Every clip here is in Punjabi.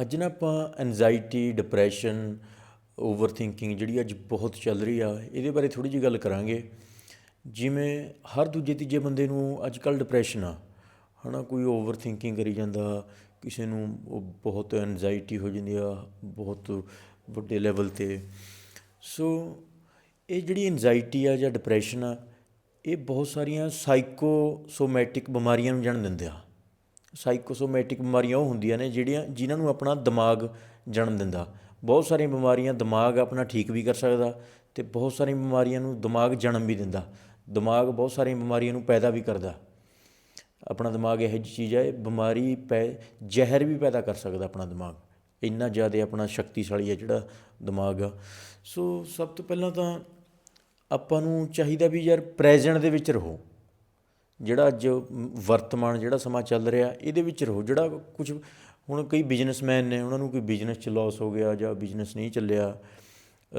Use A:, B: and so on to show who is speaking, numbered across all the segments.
A: ਅੱਜ ਨਾ ਆਪਾਂ ਐਂਜ਼ਾਈਟੀ ਡਿਪਰੈਸ਼ਨ ਓਵਰ ਥਿੰਕਿੰਗ ਜਿਹੜੀ ਅੱਜ ਬਹੁਤ ਚੱਲ ਰਹੀ ਆ, ਇਹਦੇ ਬਾਰੇ ਥੋੜੀ ਜਿਹੀ ਗੱਲ ਕਰਾਂਗੇ। ਜਿਵੇਂ ਹਰ ਦੂਜੇ ਤੀਜੇ ਬੰਦੇ ਨੂੰ ਅੱਜ ਕੱਲ੍ਹ ਡਿਪਰੈਸ਼ਨ ਆ। ਹਨਾ, ਕੋਈ ਓਵਰ ਥਿੰਕਿੰਗ ਕਰੀ ਜਾਂਦਾ, ਕਿਸੇ ਨੂੰ ਉਹ ਬਹੁਤ ਐਂਜਾਇਟੀ ਹੋ ਜਾਂਦੀ ਆ, ਬਹੁਤ ਵੱਡੇ ਲੈਵਲ ਤੇ। ਸੋ ਇਹ ਜਿਹੜੀ ਐਂਜ਼ਾਈਟੀ ਆ ਜਾਂ ਡਿਪਰੈਸ਼ਨ ਆ, ਇਹ ਬਹੁਤ ਸਾਰੀਆਂ ਸਾਈਕੋਸੋਮੈਟਿਕ ਬਿਮਾਰੀਆਂ ਨੂੰ ਜਨਮ ਦਿੰਦੇ ਆ। ਸਾਈਕੋਸੋਮੈਟਿਕ ਬਿਮਾਰੀਆਂ ਉਹ ਹੁੰਦੀਆਂ ਨੇ ਜਿਹੜੀਆਂ ਜਿਨ੍ਹਾਂ ਨੂੰ ਆਪਣਾ ਦਿਮਾਗ ਜਨਮ ਦਿੰਦਾ। ਬਹੁਤ ਸਾਰੀਆਂ ਬਿਮਾਰੀਆਂ ਦਿਮਾਗ ਆਪਣਾ ਠੀਕ ਵੀ ਕਰ ਸਕਦਾ ਤੇ ਬਹੁਤ ਸਾਰੀਆਂ ਬਿਮਾਰੀਆਂ ਨੂੰ ਦਿਮਾਗ ਜਨਮ ਵੀ ਦਿੰਦਾ। ਦਿਮਾਗ ਬਹੁਤ ਸਾਰੀਆਂ ਬਿਮਾਰੀਆਂ ਨੂੰ ਪੈਦਾ ਵੀ ਕਰਦਾ। ਆਪਣਾ ਦਿਮਾਗ ਇਹੋ ਜਿਹੀ ਚੀਜ਼ ਹੈ ਬਿਮਾਰੀ ਪੈ, ਜ਼ਹਿਰ ਵੀ ਪੈਦਾ ਕਰ ਸਕਦਾ ਆਪਣਾ ਦਿਮਾਗ। ਇੰਨਾ ਜ਼ਿਆਦਾ ਆਪਣਾ ਸ਼ਕਤੀਸ਼ਾਲੀ ਹੈ ਜਿਹੜਾ ਦਿਮਾਗ ਆ। ਸੋ ਸਭ ਤੋਂ ਪਹਿਲਾਂ ਤਾਂ ਆਪਾਂ ਨੂੰ ਚਾਹੀਦਾ ਵੀ ਯਾਰ ਪ੍ਰੈਜ਼ੈਂਟ ਦੇ ਵਿੱਚ ਰਹੋ। ਜਿਹੜਾ ਅੱਜ ਵਰਤਮਾਨ ਜਿਹੜਾ ਸਮਾਂ ਚੱਲ ਰਿਹਾ, ਇਹਦੇ ਵਿੱਚ ਰਹੋ। ਜਿਹੜਾ ਕੁਝ ਹੁਣ ਕਈ ਬਿਜ਼ਨਸਮੈਨ ਨੇ, ਉਹਨਾਂ ਨੂੰ ਕੋਈ ਬਿਜ਼ਨਸ 'ਚ ਲਾਸ ਹੋ ਗਿਆ ਜਾਂ ਬਿਜ਼ਨਸ ਨਹੀਂ ਚੱਲਿਆ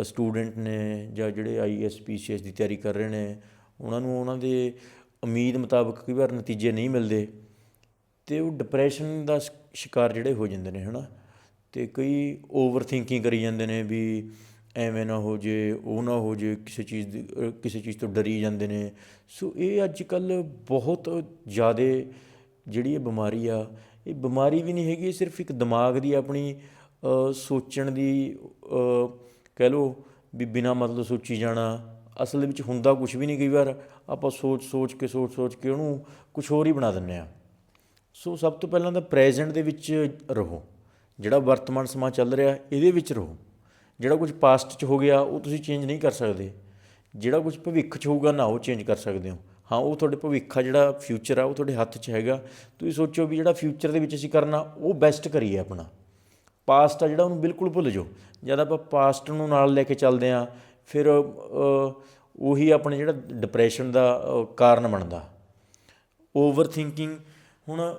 A: ਸਟੂਡੈਂਟ ਨੇ ਜਾਂ ਜਿਹੜੇ ਆਈਐਸ ਪੀਸੀਐਸ ਦੀ ਤਿਆਰੀ ਕਰ ਰਹੇ ਨੇ, ਉਹਨਾਂ ਨੂੰ ਉਹਨਾਂ ਦੇ ਉਮੀਦ ਮੁਤਾਬਕ ਕਈ ਵਾਰ ਨਤੀਜੇ ਨਹੀਂ ਮਿਲਦੇ। ਤੇ ਉਹ ਡਿਪਰੈਸ਼ਨ ਦਾ ਸ਼ਿਕਾਰ ਜਿਹੜੇ ਹੋ ਜਾਂਦੇ ਨੇ, ਹਨਾ? ਤੇ ਕਈ ਓਵਰ ਥਿੰਕਿੰਗ ਕਰੀ ਜਾਂਦੇ ਨੇ ਵੀ ਐਵੇਂ ਨਾ ਹੋ ਜੇ, ਉਹ ਨਾ ਹੋ ਜੇ, ਕਿਸੇ ਚੀਜ਼ ਦੀ ਕਿਸੇ ਚੀਜ਼ ਤੋਂ ਡਰੀ ਜਾਂਦੇ ਨੇ। ਸੋ ਇਹ ਅੱਜ ਕੱਲ ਬਹੁਤ ਜ਼ਿਆਦਾ ਜਿਹੜੀ ਇਹ ਬਿਮਾਰੀ ਆ, ਇਹ ਬਿਮਾਰੀ ਵੀ ਨਹੀਂ ਹੈਗੀ, ਇਹ ਸਿਰਫ ਇੱਕ ਦਿਮਾਗ ਦੀ ਆਪਣੀ ਸੋਚਣ ਦੀ ਕਹਿ ਲਓ ਵੀ ਬਿਨਾ ਮਤਲਬ ਸੋਚੀ ਜਾਣਾ। ਅਸਲ ਦੇ ਵਿੱਚ ਹੁੰਦਾ ਕੁਝ ਵੀ ਨਹੀਂ ਕਈ ਵਾਰ, ਆਪਾਂ ਸੋਚ ਸੋਚ ਕੇ, ਸੋਚ ਸੋਚ ਕੇ ਉਹਨੂੰ ਕੁਝ ਹੋਰ ਹੀ ਬਣਾ ਦਿੰਨੇ ਆ ਸੋ ਸਭ ਤੋਂ ਪਹਿਲਾਂ ਤਾਂ ਪ੍ਰੈਜ਼ੈਂਟ ਦੇ ਵਿੱਚ ਰਹੋ। ਜਿਹੜਾ ਵਰਤਮਾਨ ਸਮਾਂ ਚੱਲ ਰਿਹਾ, ਇਹਦੇ ਵਿੱਚ ਰਹੋ। ਜਿਹੜਾ ਕੁਝ ਪਾਸਟ 'ਚ ਹੋ ਗਿਆ, ਉਹ ਤੁਸੀਂ ਚੇਂਜ ਨਹੀਂ ਕਰ ਸਕਦੇ। ਜਿਹੜਾ ਕੁਝ ਭਵਿੱਖ 'ਚ ਹੋਊਗਾ, ਨਾ ਉਹ ਚੇਂਜ ਕਰ ਸਕਦੇ ਹੋ। ਹਾਂ, ਉਹ ਤੁਹਾਡੇ ਭਵਿੱਖ ਆ ਜਿਹੜਾ ਫਿਊਚਰ ਆ, ਉਹ ਤੁਹਾਡੇ ਹੱਥ 'ਚ ਹੈਗਾ। ਤੁਸੀਂ ਸੋਚੋ ਵੀ ਜਿਹੜਾ ਫਿਊਚਰ ਦੇ ਵਿੱਚ ਅਸੀਂ ਕਰਨਾ, ਉਹ ਬੈਸਟ ਕਰੀਏ ਆਪਣਾ। ਪਾਸਟ ਆ ਜਿਹੜਾ, ਉਹਨੂੰ ਬਿਲਕੁਲ ਭੁੱਲ ਜਾਓ। ਜਦ ਆਪਾਂ ਪਾਸਟ ਨੂੰ ਨਾਲ ਲੈ ਕੇ ਚੱਲਦੇ ਆ ਫਿਰ ਉਹੀ ਆਪਣੇ ਜਿਹੜਾ ਡਿਪਰੈਸ਼ਨ ਦਾ ਕਾਰਨ ਬਣਦਾ। ਓਵਰ ਥਿੰਕਿੰਗ ਹੁਣ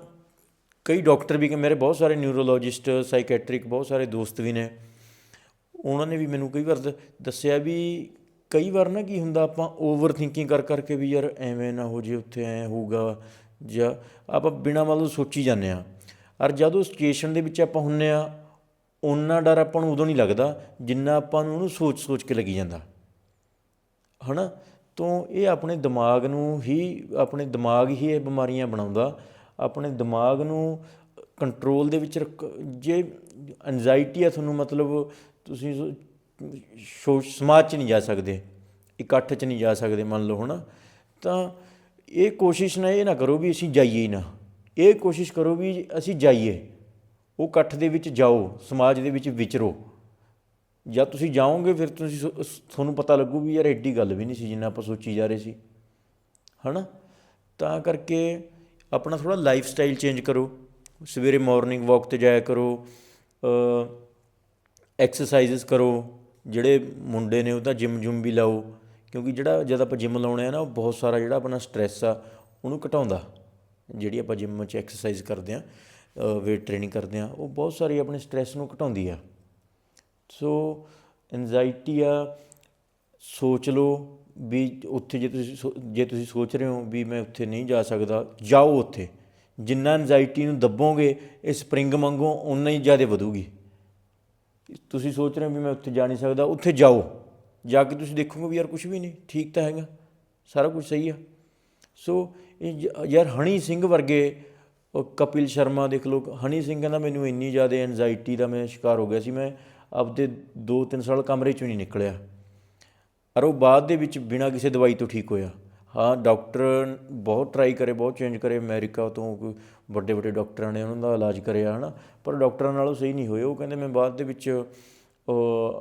A: ਕਈ ਡਾਕਟਰ ਵੀ ਕਿ ਮੇਰੇ ਬਹੁਤ ਸਾਰੇ ਨਿਊਰੋਲੋਜਿਸਟ ਸਾਈਕੈਟ੍ਰਿਕ ਬਹੁਤ ਸਾਰੇ ਦੋਸਤ ਵੀ ਨੇ। ਉਹਨਾਂ ਨੇ ਵੀ ਮੈਨੂੰ ਕਈ ਵਾਰ ਦ- ਦੱਸਿਆ ਵੀ ਕਈ ਵਾਰ ਨਾ ਕੀ ਹੁੰਦਾ ਆਪਾਂ ਓਵਰ ਥਿੰਕਿੰਗ ਕਰ, ਕਰਕੇ ਵੀ ਯਾਰ ਐਵੇਂ ਨਾ ਹੋ ਜੇ, ਉੱਥੇ ਐ ਹੋਊਗਾ ਜਾਂ ਆਪਾਂ ਬਿਨਾਂ ਮਤਲਬ ਸੋਚੀ ਜਾਂਦੇ ਆ ਔਰ ਜਦੋਂ ਸਿਚੁਏਸ਼ਨ ਦੇ ਵਿੱਚ ਆਪਾਂ ਹੁੰਨੇ ਆ ਓਨਾ ਡਰ ਆਪਾਂ ਨੂੰ ਉਦੋਂ ਨਹੀਂ ਲੱਗਦਾ ਜਿੰਨਾ ਆਪਾਂ ਨੂੰ ਉਹਨੂੰ ਸੋਚ ਸੋਚ ਕੇ ਲੱਗੀ ਜਾਂਦਾ। ਹਨਾ? ਤੋਂ ਇਹ ਆਪਣੇ ਦਿਮਾਗ ਨੂੰ ਹੀ, ਆਪਣੇ ਦਿਮਾਗ ਹੀ ਇਹ ਬਿਮਾਰੀਆਂ ਬਣਾਉਂਦਾ। ਆਪਣੇ ਦਿਮਾਗ ਨੂੰ ਕੰਟਰੋਲ ਦੇ ਵਿੱਚ ਰੱਖ, ਜੇ ਐਂਜ਼ਾਈਟੀ ਆ ਤੁਹਾਨੂੰ ਮਤਲਬ ਤੁਸੀਂ ਸੋ ਸਮਾਜ 'ਚ ਨਹੀਂ ਜਾ ਸਕਦੇ, ਇਕੱਠ 'ਚ ਨਹੀਂ ਜਾ ਸਕਦੇ ਮੰਨ ਲਓ ਹਨਾ। ਤਾਂ ਇਹ ਕੋਸ਼ਿਸ਼ ਨਾ ਇਹ ਨਾ ਕਰੋ ਵੀ ਅਸੀਂ ਜਾਈਏ ਹੀ ਨਾ। ਇਹ ਕੋਸ਼ਿਸ਼ ਕਰੋ ਵੀ ਅਸੀਂ ਜਾਈਏ। ਉਹ ਇਕੱਠ ਦੇ ਵਿੱਚ ਜਾਓ, ਸਮਾਜ ਦੇ ਵਿੱਚ ਵਿਚਰੋ। ਜਦ ਤੁਸੀਂ ਜਾਓਗੇ ਫਿਰ ਤੁਸੀਂ ਸੋ- ਤੁਹਾਨੂੰ ਪਤਾ ਲੱਗੂ ਵੀ ਯਾਰ ਐਡੀ ਗੱਲ ਵੀ ਨਹੀਂ ਸੀ ਜਿੰਨਾ ਆਪਾਂ ਸੋਚੀ ਜਾ ਰਹੇ ਸੀ। ਹਨਾ? ਤਾਂ ਕਰਕੇ ਆਪਣਾ ਥੋੜਾ ਲਾਈਫ ਸਟਾਈਲ ਚੇਂਜ ਕਰੋ। ਸਵੇਰੇ ਮਾਰਨਿੰਗ ਵਾਕ ਤੇ ਜਾਇਆ ਕਰੋ। ਐਕਸਰਸਾਈਜ਼ਸ ਕਰੋ, ਜਿਹੜੇ ਮੁੰਡੇ ਨੇ ਉਹ ਤਾਂ ਜਿਮ ਜੁਮ ਵੀ ਲਾਓ, ਕਿਉਂਕਿ ਜਿਹੜਾ ਜਦ ਆਪਾਂ ਜਿਮ ਲਾਉਣੇ ਆ ਨਾ, ਉਹ ਬਹੁਤ ਸਾਰਾ ਜਿਹੜਾ ਆਪਣਾ ਸਟ੍ਰੈਸ ਆ, ਉਹਨੂੰ ਘਟਾਉਂਦਾ। ਜਿਹੜੀ ਆਪਾਂ ਜਿਮ 'ਚ ਐਕਸਰਸਾਈਜ਼ ਕਰਦੇ ਆ ਵੇਟ ਟ੍ਰੇਨਿੰਗ ਕਰਦੇ ਆ, ਉਹ ਬਹੁਤ ਸਾਰੀ ਆਪਣੇ ਸਟ੍ਰੈਸ ਨੂੰ ਘਟਾਉਂਦੀ ਆ। ਸੋ ਐਂਜ਼ਾਈਟੀ ਆ, ਸੋਚ ਲਓ ਵੀ ਉੱਥੇ ਜੇ ਤੁਸੀਂ ਸੋ- ਜੇ ਤੁਸੀਂ ਸੋਚ ਰਹੇ ਹੋ ਵੀ ਮੈਂ ਉੱਥੇ ਨਹੀਂ ਜਾ ਸਕਦਾ, ਜਾਓ ਉੱਥੇ। ਜਿੰਨਾ ਐਂਜ਼ਾਈਟੀ ਨੂੰ ਦੱਬੋਗੇ, ਇਹ ਸਪਰਿੰਗ ਮੰਗੋ ਉਨਾ ਹੀ ਜ਼ਿਆਦਾ ਵਧੂਗੀ। ਤੁਸੀਂ ਸੋਚ ਰਹੇ ਹੋ ਵੀ ਮੈਂ ਉੱਥੇ ਜਾ ਨਹੀਂ ਸਕਦਾ, ਉੱਥੇ ਜਾਓ। ਜਾ ਕੇ ਤੁਸੀਂ ਦੇਖੋਗੇ ਵੀ ਯਾਰ ਕੁਝ ਵੀ ਨਹੀਂ, ਠੀਕ ਤਾਂ ਹੈਗਾ, ਸਾਰਾ ਕੁਝ ਸਹੀ ਆ। ਸੋ ਯਾਰ ਹਣੀ ਸਿੰਘ ਵਰਗੇ ਕਪਿਲ ਸ਼ਰਮਾ ਦੇਖ ਲਓ, ਹਣੀ ਸਿੰਘ ਕਹਿੰਦਾ ਮੈਨੂੰ ਇੰਨੀ ਜ਼ਿਆਦਾ ਐਂਜ਼ਾਈਟੀ ਦਾ ਮੈਂ ਸ਼ਿਕਾਰ ਹੋ ਗਿਆ ਸੀ, ਮੈਂ ਆਪਦੇ 2-3 ਸਾਲ ਕਮਰੇ ਚੋਂ ਨਹੀਂ ਨਿਕਲਿਆ। ਔਰ ਉਹ ਬਾਅਦ ਦੇ ਵਿੱਚ ਬਿਨਾਂ ਕਿਸੇ ਦਵਾਈ ਤੋਂ ਠੀਕ ਹੋਇਆ। ਹਾਂ, ਡਾਕਟਰ ਬਹੁਤ ਟਰਾਈ ਕਰੇ, ਬਹੁਤ ਚੇਂਜ ਕਰੇ, ਅਮਰੀਕਾ ਤੋਂ ਵੱਡੇ ਵੱਡੇ ਡਾਕਟਰਾਂ ਨੇ ਉਹਨਾਂ ਦਾ ਇਲਾਜ ਕਰਿਆ, ਹਨਾ। ਪਰ ਡਾਕਟਰਾਂ ਨਾਲੋਂ ਸਹੀ ਨਹੀਂ ਹੋਏ, ਉਹ ਕਹਿੰਦੇ ਮੈਂ ਬਾਅਦ ਦੇ ਵਿੱਚ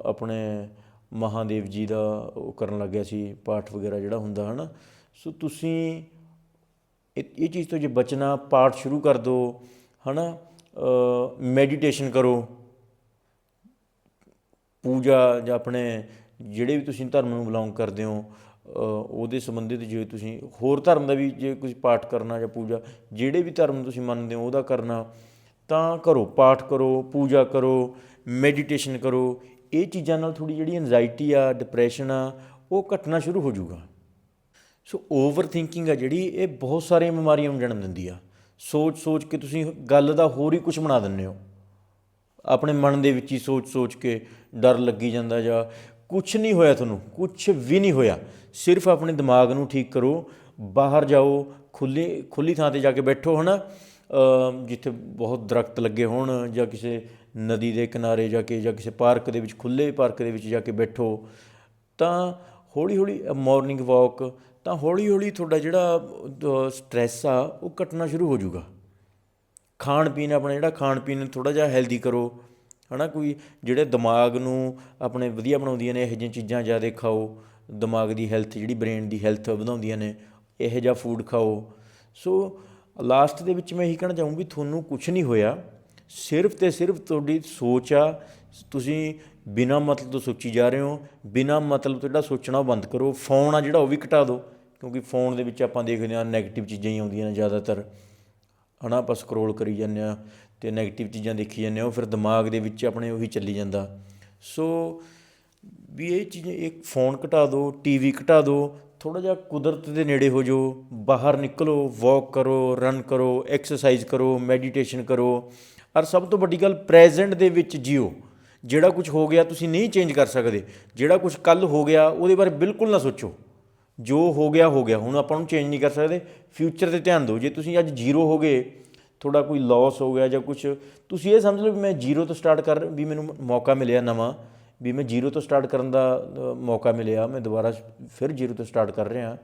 A: ਆਪਣੇ ਮਹਾਦੇਵ ਜੀ ਦਾ ਉਹ ਕਰਨ ਲੱਗਿਆ ਸੀ, ਪਾਠ ਵਗੈਰਾ ਜਿਹੜਾ ਹੁੰਦਾ, ਹਨਾ। ਸੋ ਤੁਸੀਂ ਇਹ ਇਹ ਚੀਜ਼ ਤੋਂ ਜੇ ਬਚਣਾ, ਪਾਠ ਸ਼ੁਰੂ ਕਰ ਦਿਓ ਹਨਾ। ਮੈਡੀਟੇਸ਼ਨ ਕਰੋ। ਪੂਜਾ ਜਾਂ ਆਪਣੇ ਜਿਹੜੇ ਵੀ ਤੁਸੀਂ ਧਰਮ ਨੂੰ ਬਿਲੋਂਗ ਕਰਦੇ ਹੋ ਉਹਦੇ ਸੰਬੰਧਿਤ ਜੇ ਤੁਸੀਂ ਹੋਰ ਧਰਮ ਦਾ ਵੀ ਜੇ ਕੁਝ ਪਾਠ ਕਰਨਾ ਜਾਂ ਪੂਜਾ, ਜਿਹੜੇ ਵੀ ਧਰਮ ਤੁਸੀਂ ਮੰਨਦੇ ਹੋ ਉਹਦਾ ਕਰਨਾ, ਤਾਂ ਕਰੋ, ਪਾਠ ਕਰੋ, ਪੂਜਾ ਕਰੋ ਮੈਡੀਟੇਸ਼ਨ ਕਰੋ, ਇਹ ਚੀਜ਼ਾਂ ਨਾਲ ਥੋੜੀ ਜਿਹੜੀ ਐਂਜ਼ਾਈਟੀ ਆ ਡਿਪਰੈਸ਼ਨ ਆ, ਉਹ ਘਟਣਾ ਸ਼ੁਰੂ ਹੋ ਜਾਊਗਾ। ਸੋ ਓਵਰ ਥਿੰਕਿੰਗ ਆ ਜਿਹੜੀ, ਇਹ ਬਹੁਤ ਸਾਰੀਆਂ ਬਿਮਾਰੀਆਂ ਨੂੰ ਜਨਮ ਦਿੰਦੀ ਆ। ਸੋਚ ਸੋਚ ਕੇ ਤੁਸੀਂ ਗੱਲ ਦਾ ਹੋਰ ਹੀ ਕੁਝ ਬਣਾ ਦਿੰਦੇ ਹੋ। ਆਪਣੇ ਮਨ ਦੇ ਵਿੱਚ ਹੀ ਸੋਚ-ਸੋਚ ਕੇ ਡਰ ਲੱਗੀ ਜਾਂਦਾ ਜਾਂ ਕੁਝ ਨਹੀਂ ਹੋਇਆ ਤੁਹਾਨੂੰ ਕੁਝ ਵੀ ਨਹੀਂ ਹੋਇਆ। ਸਿਰਫ ਆਪਣੇ ਦਿਮਾਗ ਨੂੰ ਠੀਕ ਕਰੋ ਬਾਹਰ ਜਾਓ ਖੁੱਲੀ ਖੁੱਲੀ ਥਾਂ ਤੇ ਜਾ ਕੇ ਬੈਠੋ ਹਨਾ? ਅ, ਜਿੱਥੇ ਬਹੁਤ ਦਰਖਤ ਲੱਗੇ ਹੋਣ ਜਾਂ ਕਿਸੇ ਨਦੀ ਦੇ ਕਿਨਾਰੇ ਜਾ ਕੇ ਜਾਂ ਕਿਸੇ ਪਾਰਕ ਦੇ ਵਿੱਚ ਖੁੱਲੇ ਪਾਰਕ ਦੇ ਵਿੱਚ ਜਾ ਕੇ ਬੈਠੋ ਤਾਂ ਹੌਲੀ ਹੌਲੀ ਮਾਰਨਿੰਗ ਵਾਕ ਤਾਂ ਹੌਲੀ ਹੌਲੀ ਤੁਹਾਡਾ ਜਿਹੜਾ ਸਟ੍ਰੈਸ ਆ ਉਹ ਘਟਣਾ ਸ਼ੁਰੂ ਹੋ ਜਾਊਗਾ। ਖਾਣ ਪੀਣ ਆਪਣਾ ਜਿਹੜਾ ਖਾਣ ਪੀਣ ਥੋੜਾ ਜਿਹਾ ਹੈਲਦੀ ਕਰੋ। ਹਨਾ, ਕੋਈ ਜਿਹੜੇ ਦਿਮਾਗ ਨੂੰ ਆਪਣੇ ਵਧੀਆ ਬਣਾਉਂਦੀਆਂ ਨੇ, ਇਹੋ ਜਿਹੀਆਂ ਚੀਜ਼ਾਂ ਜ਼ਿਆਦਾ ਖਾਓ, ਦਿਮਾਗ ਦੀ ਹੈਲਥ ਜਿਹੜੀ ਬ੍ਰੇਨ ਦੀ ਹੈਲਥ ਵਧਾਉਂਦੀਆਂ ਨੇ, ਇਹੋ ਜਿਹਾ ਫੂਡ ਖਾਓ। ਸੋ ਲਾਸਟ ਦੇ ਵਿੱਚ ਮੈਂ ਇਹੀ ਕਹਿਣਾ ਚਾਹੂੰ ਵੀ ਤੁਹਾਨੂੰ ਕੁਝ ਨਹੀਂ ਹੋਇਆ, ਸਿਰਫ ਤੇ ਸਿਰਫ ਤੁਹਾਡੀ ਸੋਚ ਆ, ਤੁਸੀਂ ਬਿਨਾਂ ਮਤਲਬ ਤੋਂ ਸੋਚੀ ਜਾ ਰਹੇ ਹੋ, ਬਿਨਾਂ ਮਤਲਬ ਤੋਂ ਜਿਹੜਾ ਸੋਚਣਾ ਉਹ ਬੰਦ ਕਰੋ ਫੋਨ ਆ ਜਿਹੜਾ ਉਹ ਵੀ ਘਟਾ ਦਿਓ, ਕਿਉਂਕਿ ਫੋਨ ਦੇ ਵਿੱਚ ਆਪਾਂ ਦੇਖਦੇ ਹਾਂ ਨੈਗੇਟਿਵ ਚੀਜ਼ਾਂ ਹੀ ਆਉਂਦੀਆਂ ਨੇ ਜ਼ਿਆਦਾਤਰ। ਹਨਾ, ਆਪਾਂ ਸਕਰੋਲ ਕਰੀ ਜਾਂਦੇ ਆ ਤੇ ਨੈਗੇਟਿਵ ਚੀਜ਼ਾਂ ਦੇਖੀ ਜਾਂਦੇ ਹੋ ਫਿਰ ਦਿਮਾਗ ਦੇ ਵਿੱਚ ਆਪਣੇ ਉਹੀ ਚੱਲੀ ਜਾਂਦਾ। ਸੋ ਵੀ ਇਹ ਚੀਜ਼ ਇੱਕ ਫੋਨ ਘਟਾ ਦਿਓ ਟੀਵੀ ਘਟਾ ਦਿਓ ਥੋੜਾ ਜਿਹਾ ਕੁਦਰਤ ਦੇ ਨੇੜੇ ਹੋ ਜਾਓ, ਬਾਹਰ ਨਿਕਲੋ ਵਾਕ ਕਰੋ ਰਨ ਕਰੋ ਐਕਸਰਸਾਈਜ਼ ਕਰੋ ਮੈਡੀਟੇਸ਼ਨ ਕਰੋ, ਔਰ ਸਭ ਤੋਂ ਵੱਡੀ ਗੱਲ ਪ੍ਰੈਜ਼ੈਂਟ ਦੇ ਵਿੱਚ ਜਿਓ। ਜਿਹੜਾ ਕੁਝ ਹੋ ਗਿਆ ਤੁਸੀਂ ਨਹੀਂ ਚੇਂਜ ਕਰ ਸਕਦੇ, ਜਿਹੜਾ ਕੁਝ ਕੱਲ ਹੋ ਗਿਆ ਉਹਦੇ ਬਾਰੇ ਬਿਲਕੁਲ ਨਾ ਸੋਚੋ। ਜੋ ਹੋ ਗਿਆ ਹੋ ਗਿਆ, ਹੁਣ ਆਪਾਂ ਨੂੰ ਚੇਂਜ ਨਹੀਂ ਕਰ ਸਕਦੇ। ਫਿਊਚਰ ਤੇ ਧਿਆਨ ਦਿਓ, ਜੇ ਤੁਸੀਂ ਅੱਜ ਜ਼ੀਰੋ ਹੋ ਗਏ ਤੁਹਾਡਾ ਕੋਈ ਲਾਸ ਹੋ ਗਿਆ ਜਾਂ ਕੁਝ ਤੁਸੀਂ ਇਹ ਸਮਝ ਲਓ ਵੀ ਮੈਂ ਜ਼ੀਰੋ ਤੋਂ ਸਟਾਰਟ ਕਰ, ਵੀ ਮੈਨੂੰ ਮੌਕਾ ਮਿਲਿਆ ਨਵਾਂ, ਵੀ ਮੈਂ ਜ਼ੀਰੋ ਤੋਂ ਸਟਾਰਟ ਕਰਨ ਦਾ ਮੌਕਾ ਮਿਲਿਆ, ਮੈਂ ਦੁਬਾਰਾ ਫਿਰ ਜ਼ੀਰੋ ਤੋਂ ਸਟਾਰਟ ਕਰ ਰਿਹਾ।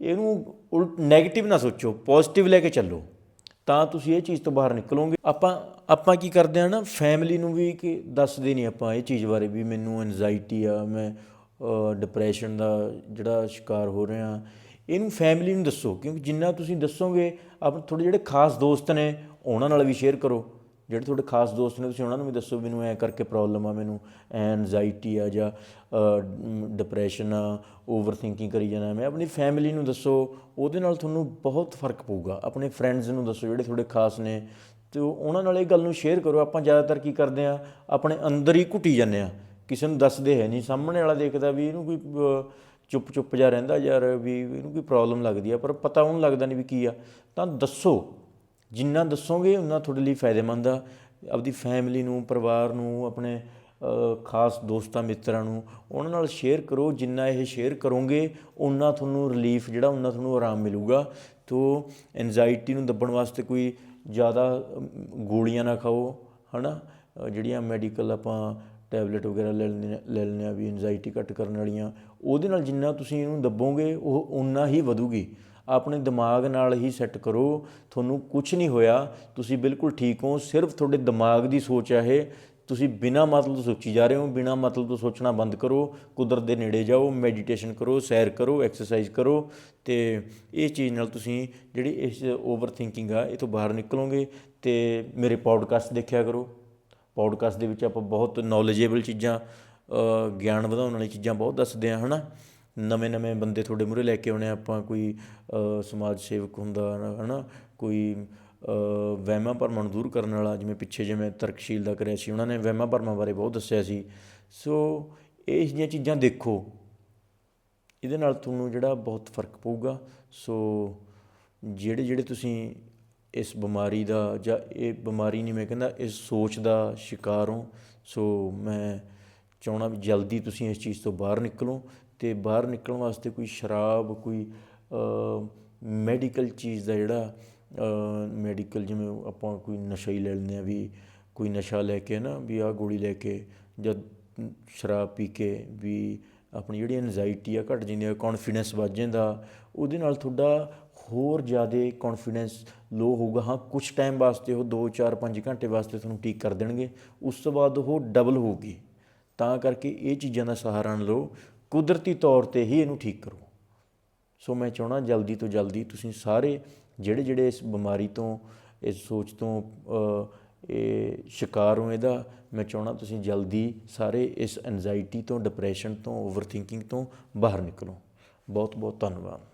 A: ਇਹਨੂੰ ਉਲਟ 네ਗੇਟਿਵ ਨਾ ਸੋਚੋ ਪੋਜ਼ਿਟਿਵ ਲੈ ਕੇ ਚੱਲੋ, ਤਾਂ ਤੁਸੀਂ ਇਹ ਚੀਜ਼ ਤੋਂ ਬਾਹਰ ਨਿਕਲੋਗੇ। ਆਪਾਂ ਆਪਾਂ ਕੀ ਕਰਦੇ ਆ ਨਾ ਫੈਮਿਲੀ ਨੂੰ ਵੀ ਕਿ ਦੱਸਦੇ ਨਹੀਂ ਆਪਾਂ ਇਹ ਚੀਜ਼ ਬਾਰੇ ਵੀ ਮੈਨੂੰ ਐਂਜਾਇਟੀ ਆ, ਮੈਂ ਡਿਪਰੈਸ਼ਨ ਦਾ ਜਿਹੜਾ ਸ਼ਿਕਾਰ ਹੋ ਰਿਹਾ। ਇਹਨੂੰ ਫੈਮਿਲੀ ਨੂੰ ਦੱਸੋ, ਕਿਉਂਕਿ ਜਿੰਨਾ ਤੁਸੀਂ ਦੱਸੋਗੇ, ਆਪਣੇ ਤੁਹਾਡੇ ਜਿਹੜੇ ਖਾਸ ਦੋਸਤ ਨੇ, ਉਹਨਾਂ ਨਾਲ ਵੀ ਸ਼ੇਅਰ ਕਰੋ। ਜਿਹੜੇ ਤੁਹਾਡੇ ਖਾਸ ਦੋਸਤ ਨੇ, ਤੁਸੀਂ ਉਹਨਾਂ ਨੂੰ ਵੀ ਦੱਸੋ, ਮੈਨੂੰ ਐ ਕਰਕੇ ਪ੍ਰੋਬਲਮ ਆ, ਮੈਨੂੰ ਐਨਜ਼ਾਈਟੀ ਆ ਜਾਂ ਡਿਪਰੈਸ਼ਨ ਆ ਓਵਰ ਥਿੰਕਿੰਗ ਕਰੀ ਜਾਣਾ, ਮੈਂ ਆਪਣੀ ਫੈਮਿਲੀ ਨੂੰ ਦੱਸੋ, ਉਹਦੇ ਨਾਲ ਤੁਹਾਨੂੰ ਬਹੁਤ ਫ਼ਰਕ ਪਊਗਾ। ਆਪਣੇ ਫਰੈਂਡਸ ਨੂੰ ਦੱਸੋ, ਜਿਹੜੇ ਤੁਹਾਡੇ ਖਾਸ ਨੇ, ਤੇ ਉਹਨਾਂ ਨਾਲ ਇਹ ਗੱਲ ਨੂੰ ਸ਼ੇਅਰ ਕਰੋ, ਆਪਾਂ ਜ਼ਿਆਦਾਤਰ ਕੀ ਕਰਦੇ ਆ, ਆਪਣੇ ਅੰਦਰ ਹੀ ਘੁੱਟੀ ਜਾਂਦੇ ਆ। ਕਿਸੇ ਨੂੰ ਦੱਸਦੇ ਹੈ ਨਹੀਂ, ਸਾਹਮਣੇ ਵਾਲਾ ਦੇਖਦਾ ਵੀ ਇਹਨੂੰ ਕੋਈ ਚੁੱਪ ਚੁੱਪ ਜਾ ਰਹਿੰਦਾ ਯਾਰ ਵੀ ਇਹਨੂੰ ਕੋਈ ਪ੍ਰੋਬਲਮ ਲੱਗਦੀ ਆ ਪਰ ਪਤਾ ਉਹਨੂੰ ਲੱਗਦਾ ਨਹੀਂ ਵੀ ਕੀ ਆ। ਤਾਂ ਦੱਸੋ ਜਿੰਨਾ ਦੱਸੋਗੇ ਉਨਾ ਤੁਹਾਡੇ ਲਈ ਫਾਇਦੇਮੰਦ ਆ। ਆਪਦੀ ਫੈਮਿਲੀ ਨੂੰ ਪਰਿਵਾਰ ਨੂੰ ਆਪਣੇ ਖਾਸ ਦੋਸਤਾਂ ਮਿੱਤਰਾਂ ਨੂੰ ਉਹਨਾਂ ਨਾਲ ਸ਼ੇਅਰ ਕਰੋ। ਜਿੰਨਾ ਇਹ ਸ਼ੇਅਰ ਕਰੋਗੇ ਉਨਾ ਤੁਹਾਨੂੰ ਰਿਲੀਫ ਜਿਹੜਾ ਉਨਾ ਤੁਹਾਨੂੰ ਆਰਾਮ ਮਿਲੂਗਾ। ਤੋ ਐਨਜ਼ਾਈਟੀ ਨੂੰ ਦੱਬਣ ਵਾਸਤੇ ਕੋਈ ਜ਼ਿਆਦਾ ਗੋਲੀਆਂ ਨਾ ਖਾਓ ਹਨਾ? ਅ, ਜਿਹੜੀਆਂ ਮੈਡੀਕਲ ਆਪਾਂ ਟੈਬਲੇਟ ਵਗੈਰਾ ਲੈ ਲੈਂਦੇ ਲੈ ਲੈਂਦੇ ਆ ਵੀ ਐਨਜ਼ਾਈਟੀ ਘੱਟ ਕਰਨ ਵਾਲੀਆਂ। ਉਹਦੇ ਨਾਲ ਜਿੰਨਾ ਤੁਸੀਂ ਇਹਨੂੰ ਦੱਬੋਗੇ, ਉਹ ਉਨਾ ਹੀ ਵਧੂਗੀ। ਆਪਣੇ ਦਿਮਾਗ ਨਾਲ ਹੀ ਸੈੱਟ ਕਰੋ। ਤੁਹਾਨੂੰ ਕੁਝ ਨਹੀਂ ਹੋਇਆ। ਤੁਸੀਂ ਬਿਲਕੁਲ ਠੀਕ ਹੋ। ਸਿਰਫ ਤੁਹਾਡੇ ਦਿਮਾਗ ਦੀ ਸੋਚ ਹੈ ਇਹ। ਤੁਸੀਂ ਬਿਨਾ ਮਤਲਬ ਤੋਂ ਸੋਚੀ ਜਾ ਰਹੇ ਹੋ। ਬਿਨਾ ਮਤਲਬ ਤੋਂ ਸੋਚਣਾ ਬੰਦ ਕਰੋ। ਕੁਦਰਤ ਦੇ ਨੇੜੇ ਜਾਓ। ਮੈਡੀਟੇਸ਼ਨ ਕਰੋ। ਸੈਰ ਕਰੋ। ਐਕਸਰਸਾਈਜ਼ ਕਰੋ। ਤੇ ਇਹ ਚੀਜ਼ ਨਾਲ ਤੁਸੀਂ ਜਿਹੜੀ ਇਸ ਓਵਰ ਥਿੰਕਿੰਗ ਆ, ਇਹ ਤੋਂ ਬਾਹਰ ਨਿਕਲੋਗੇ। ਤੇ ਮੇਰੇ ਪੋਡਕਾਸਟ ਦੇਖਿਆ ਕਰੋ। ਪੌਡਕਾਸਟ ਦੇ ਵਿੱਚ ਆਪਾਂ ਬਹੁਤ ਨੌਲੇਜੇਬਲ ਚੀਜ਼ਾਂ ਗਿਆਨ ਵਧਾਉਣ ਵਾਲੀ ਚੀਜ਼ਾਂ ਬਹੁਤ ਦੱਸਦੇ ਆ ਹਨਾ? ਨਵੇਂ ਨਵੇਂ ਬੰਦੇ ਤੁਹਾਡੇ ਮੂਹਰੇ ਲੈ ਕੇ ਆਉਣੇ ਆਪਾਂ ਕੋਈ ਸਮਾਜ ਸੇਵਕ ਹੁੰਦਾ, ਹਨਾ? ਕੋਈ ਵਹਿਮਾਂ ਭਰਮਾਂ ਨੂੰ ਦੂਰ ਕਰਨ ਵਾਲਾ, ਜਿਵੇਂ ਪਿੱਛੇ ਜਿਵੇਂ ਤਰਕਸ਼ੀਲ ਦਾ ਕਰਿਆ ਸੀ, ਉਹਨਾਂ ਨੇ ਵਹਿਮਾਂ ਭਰਮਾਂ ਬਾਰੇ ਬਹੁਤ ਦੱਸਿਆ ਸੀ। ਸੋ, ਇਹ ਜਿਹੀਆਂ ਚੀਜ਼ਾਂ ਦੇਖੋ। ਇਹਦੇ ਨਾਲ ਤੁਹਾਨੂੰ ਜਿਹੜਾ ਬਹੁਤ ਫ਼ਰਕ ਪਊਗਾ। ਸੋ, ਜਿਹੜੇ ਜਿਹੜੇ ਤੁਸੀਂ ਇਸ ਬਿਮਾਰੀ ਦਾ ਜਾਂ ਇਹ ਬਿਮਾਰੀ ਨਹੀਂ ਮੈਂ ਕਹਿੰਦਾ, ਇਸ ਸੋਚ ਦਾ ਸ਼ਿਕਾਰ ਹੋ। ਸੋ ਮੈਂ ਚਾਹਣਾ ਵੀ ਜਲਦੀ ਤੁਸੀਂ ਇਸ ਚੀਜ਼ ਤੋਂ ਬਾਹਰ ਨਿਕਲੋ ਤੇ ਬਾਹਰ ਨਿਕਲਣ ਵਾਸਤੇ ਕੋਈ ਸ਼ਰਾਬ, ਕੋਈ ਮੈਡੀਕਲ ਚੀਜ਼ ਦਾ ਜਿਹੜਾ ਮੈਡੀਕਲ ਜਿਵੇਂ ਆਪਾਂ ਕੋਈ ਨਸ਼ਾ ਹੀ ਲੈ ਲੈਂਦੇ ਆ ਵੀ ਕੋਈ ਨਸ਼ਾ ਲੈ ਕੇ ਨਾ ਵੀ ਆਹ ਗੋਲੀ ਲੈ ਕੇ ਜਦ ਸ਼ਰਾਬ ਪੀ ਕੇ ਵੀ ਆਪਣੀ ਜਿਹੜੀ ਐਨਜ਼ਾਈਟੀ ਆ ਘਟ ਜਾਂਦੀ ਆ ਕੌਨਫੀਡੈਂਸ ਵੱਧ ਜਾਂਦਾ, ਉਹਦੇ ਨਾਲ ਤੁਹਾਡਾ ਹੋਰ ਜ਼ਿਆਦਾ ਕੌਨਫੀਡੈਂਸ ਲੋ ਹੋਊਗਾ। ਹਾਂ ਕੁਝ ਟਾਈਮ ਵਾਸਤੇ ਉਹ 2 4 5 ਘੰਟੇ ਵਾਸਤੇ ਤੁਹਾਨੂੰ ਠੀਕ ਕਰ ਦੇਣਗੇ। ਉਸ ਤੋਂ ਬਾਅਦ ਉਹ ਡਬਲ ਹੋਊਗੀ। ਤਾਂ ਕਰਕੇ ਇਹ ਚੀਜ਼ਾਂ ਦਾ ਸਹਾਰਾ ਨਾ ਲਓ। ਕੁਦਰਤੀ ਤੌਰ ਤੇ ਹੀ ਇਹਨੂੰ ਠੀਕ ਕਰੋ। ਸੋ ਮੈਂ ਚਾਹਣਾ ਜਲਦੀ ਤੋਂ ਜਲਦੀ ਤੁਸੀਂ ਸਾਰੇ ਜਿਹੜੇ ਜਿਹੜੇ ਇਸ ਬਿਮਾਰੀ ਤੋਂ, ਇਸ ਸੋਚ ਤੋਂ ਇਹ ਸ਼ਿਕਾਰ ਹੋ ਇਹਦਾ, ਮੈਂ ਚਾਹਣਾ ਤੁਸੀਂ ਜਲਦੀ ਸਾਰੇ ਇਸ ਐਂਜਾਇਟੀ ਤੋਂ ਡਿਪਰੈਸ਼ਨ ਤੋਂ ਓਵਰਥਿੰਕਿੰਗ ਤੋਂ ਬਾਹਰ ਨਿਕਲੋ। ਬਹੁਤ ਬਹੁਤ ਧੰਨਵਾਦ।